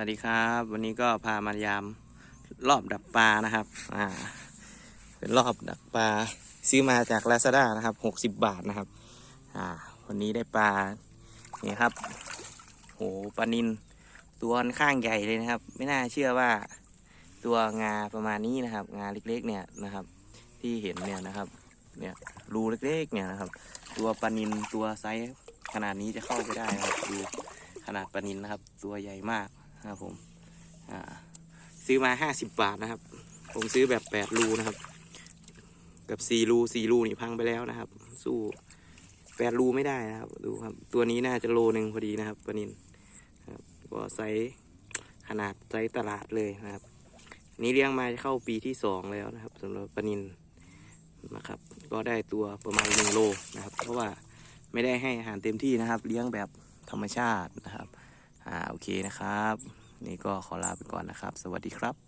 วัสดีครับ วันนี้ก็พามายามรอบดักปลานะครับ อ่า เป็นรอบดักปลาซื้อมาจาก Lazada นะครับหกสิบบาทนะครับ อ่า วันนี้ได้ปลานี่ครับ โหปลานินตัวค่อนข้างใหญ่เลยนะครับ ไม่น่าเชื่อว่าตัวงาประมาณนี้นะครับ งาเล็กๆเนี่ยนะครับ ที่เห็นเนี่ยนะครับ เนี่ยรูเล็กๆเนี่ยนะครับ ตัวปลานินตัวไซส์ขนาดนี้จะเข้าไปได้นะครับดูขนาดปลานินนะครับ ตัวใหญ่มาก นะครับผมซื้อมาห้าสิบบาทนะครับ ผมซื้อแบบแปดรูนะครับ กับสี่รูสี่รูนี่พังไปแล้วนะครับ สู้แปดรูไม่ได้นะครับ ดูครับ ตัวนี้น่าจะโลหนึ่งพอดีนะครับปนินครับก็ไซส์ขนาดไซส์ตลาดเลยนะครับ นี้เลี้ยงมาจะเข้าปีที่สองแล้วนะครับสำหรับปนินนะครับ ก็ได้ตัวประมาณหนึ่งโลนะครับ เพราะว่าไม่ได้ให้อาหารเต็มที่นะครับ เลี้ยงแบบธรรมชาตินะครับ อ่าโอเคนะครับ นี่ก็ขอลาไปก่อนนะครับ สวัสดีครับ